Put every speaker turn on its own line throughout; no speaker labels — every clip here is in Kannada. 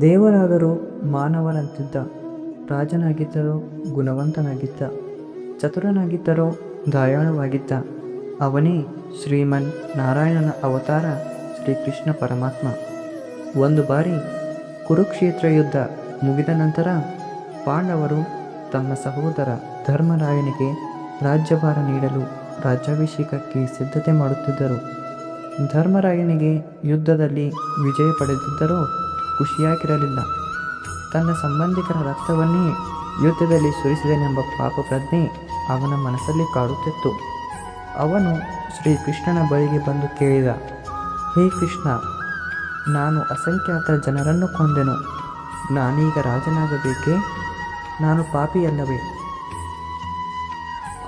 ದೇವರಾದರೂ ಮಾನವನಂತಿದ್ದ, ರಾಜನಾಗಿದ್ದರೂ ಗುಣವಂತನಾಗಿದ್ದ, ಚತುರನಾಗಿದ್ದರೂ ದಯಾಳುವಾಗಿದ್ದ, ಅವನೇ ಶ್ರೀಮನ್ ನಾರಾಯಣನ ಅವತಾರ ಶ್ರೀಕೃಷ್ಣ ಪರಮಾತ್ಮ. ಒಂದು ಬಾರಿ ಕುರುಕ್ಷೇತ್ರ ಯುದ್ಧ ಮುಗಿದ ನಂತರ ಪಾಂಡವರು ತಮ್ಮ ಸಹೋದರ ಧರ್ಮರಾಯನಿಗೆ ರಾಜ್ಯಭಾರ ನೀಡಲು ರಾಜ್ಯಾಭಿಷೇಕಕ್ಕೆ ಸಿದ್ಧತೆ ಮಾಡುತ್ತಿದ್ದರು. ಧರ್ಮರಾಯನಿಗೆ ಯುದ್ಧದಲ್ಲಿ ವಿಜಯ ಪಡೆದಿದ್ದರೂ ಖುಷಿಯಾಗಿರಲಿಲ್ಲ. ತನ್ನ ಸಂಬಂಧಿಕರ ರಕ್ತವನ್ನೇ ಯುದ್ಧದಲ್ಲಿ ಸುರಿಸಿದನೆಂಬ ಪಾಪ ಪ್ರಜ್ಞೆ ಅವನ ಮನಸ್ಸಲ್ಲಿ ಕಾಡುತ್ತಿತ್ತು. ಅವನು ಶ್ರೀಕೃಷ್ಣನ ಬಳಿಗೆ ಬಂದು ಕೇಳಿದ, ಹೇ ಕೃಷ್ಣ, ನಾನು ಅಸಂಖ್ಯಾತ ಜನರನ್ನು ಕೊಂದೆನು. ನಾನೀಗ ರಾಜನಾಗಬೇಕೇ? ನಾನು ಪಾಪಿಯಲ್ಲವೇ?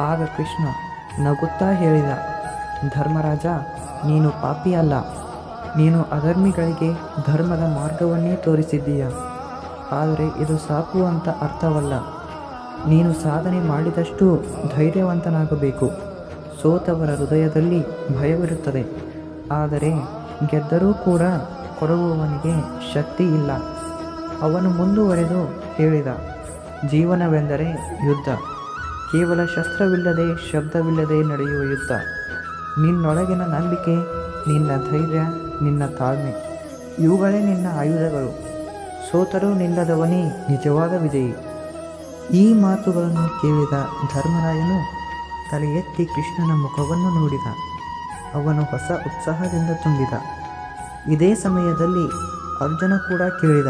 ಆಗ ಕೃಷ್ಣ ನಗುತ್ತಾ ಹೇಳಿದ, ಧರ್ಮರಾಜ, ನೀನು ಪಾಪಿಯಲ್ಲ. ನೀನು ಅಧರ್ಮಿಗಳಿಗೆ ಧರ್ಮದ ಮಾರ್ಗವನ್ನೇ ತೋರಿಸಿದ್ದೀಯ. ಆದರೆ ಇದು ಸಾಕು ಅಂತ ಅರ್ಥವಲ್ಲ. ನೀನು ಸಾಧನೆ ಮಾಡಿದಷ್ಟು ಧೈರ್ಯವಂತನಾಗಬೇಕು. ಸೋತವರ ಹೃದಯದಲ್ಲಿ ಭಯವಿರುತ್ತದೆ. ಆದರೆ ಗೆದ್ದರೂ ಕೂಡ ಕೊಡುವವನಿಗೆ ಶಕ್ತಿ ಇಲ್ಲ. ಅವನು ಮುಂದುವರೆದು ಹೇಳಿದ, ಜೀವನವೆಂದರೆ ಯುದ್ಧ. ಕೇವಲ ಶಸ್ತ್ರವಿಲ್ಲದೆ ಶಬ್ದವಿಲ್ಲದೆ ನಡೆಯುವ ಯುದ್ಧ. ನಿನ್ನೊಳಗಿನ ನಂಬಿಕೆ, ನಿನ್ನ ಧೈರ್ಯ ನಿನ್ನ ತಾಳ್ಮೆ. ಇವುಗಳೇ ನಿನ್ನ ಆಯುಧಗಳು. ಸೋತರೂ ನಿಲ್ಲದವನೇ ನಿಜವಾದ ವಿಜಯಿ. ಈ ಮಾತುಗಳನ್ನು ಕೇಳಿದ ಧರ್ಮರಾಯನು ತಲೆ ಎತ್ತಿ ಕೃಷ್ಣನ ಮುಖವನ್ನು ನೋಡಿದ. ಅವನು ಹೊಸ ಉತ್ಸಾಹದಿಂದ ತುಂಬಿದ. ಇದೇ ಸಮಯದಲ್ಲಿ ಅರ್ಜುನ ಕೂಡ ಕೇಳಿದ.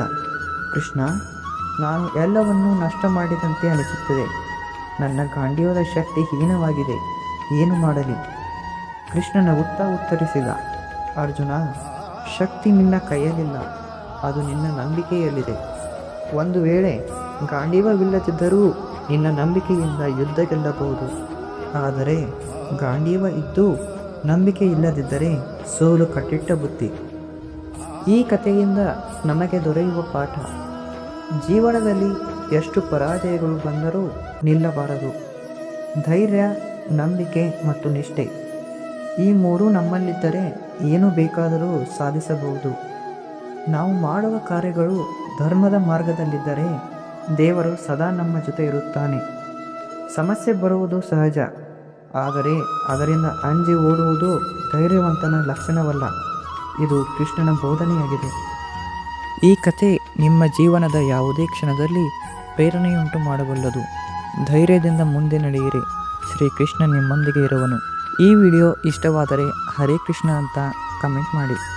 ಕೃಷ್ಣ, ನಾನು ಎಲ್ಲವನ್ನೂ ನಷ್ಟ ಮಾಡಿದಂತೆ ಅನಿಸುತ್ತದೆ. ನನ್ನ ಗಾಂಡಿಯೋದ ಶಕ್ತಿ ಹೀನವಾಗಿದೆ. ಏನು ಮಾಡಲಿ? ಕೃಷ್ಣನ ಉತ್ತ ಉತ್ತರಿಸಿದ. ಅರ್ಜುನ ಶಕ್ತಿ ನಿನ್ನ ಕೈಯಲ್ಲಿಲ್ಲ. ಅದು ನಿನ್ನ ನಂಬಿಕೆಯಲ್ಲಿದೆ. ಒಂದು ವೇಳೆ ಗಾಂಡೀವವಿಲ್ಲದಿದ್ದರೂ ನಿನ್ನ ನಂಬಿಕೆಯಿಂದ ಯುದ್ಧ ಗೆಲ್ಲಬಹುದು. ಆದರೆ ಗಾಂಡೀವ ಇದ್ದು ನಂಬಿಕೆ ಇಲ್ಲದಿದ್ದರೆ ಸೋಲು ಕಟ್ಟಿಟ್ಟ ಬುತ್ತಿ ಈ ಕಥೆಯಿಂದ ನಮಗೆ ದೊರೆಯುವ ಪಾಠ. ಜೀವನದಲ್ಲಿ ಎಷ್ಟು ಪರಾಜಯಗಳು ಬಂದರೂ ನಿಲ್ಲಬಾರದು. ಧೈರ್ಯ, ನಂಬಿಕೆ ಮತ್ತು ನಿಷ್ಠೆ. ಈ ಮೂರು ನಮ್ಮಲ್ಲಿದ್ದರೆ ಏನು ಬೇಕಾದರೂ ಸಾಧಿಸಬಹುದು. ನಾವು ಮಾಡುವ ಕಾರ್ಯಗಳು ಧರ್ಮದ ಮಾರ್ಗದಲ್ಲಿದ್ದರೆ ದೇವರು ಸದಾ ನಮ್ಮ ಜೊತೆ ಇರುತ್ತಾನೆ. ಸಮಸ್ಯೆ ಬರುವುದು ಸಹಜ, ಆದರೆ ಅದರಿಂದ ಅಂಜಿ ಓಡುವುದು ಧೈರ್ಯವಂತನ ಲಕ್ಷಣವಲ್ಲ. ಇದು ಕೃಷ್ಣನ ಬೋಧನೆಯಾಗಿದೆ. ಈ ಕಥೆ ನಿಮ್ಮ ಜೀವನದ ಯಾವುದೇ ಕ್ಷಣದಲ್ಲಿ ಪ್ರೇರಣೆಯುಂಟು ಮಾಡಬಲ್ಲದು. ಧೈರ್ಯದಿಂದ ಮುಂದೆ ನಡೆಯಿರಿ. ಶ್ರೀಕೃಷ್ಣ ನಿಮ್ಮೊಂದಿಗೆ ಇರುವನು. ಈ ವಿಡಿಯೋ ಇಷ್ಟವಾದರೆ ಹರೇ ಕೃಷ್ಣ ಅಂತ ಕಮೆಂಟ್ ಮಾಡಿ.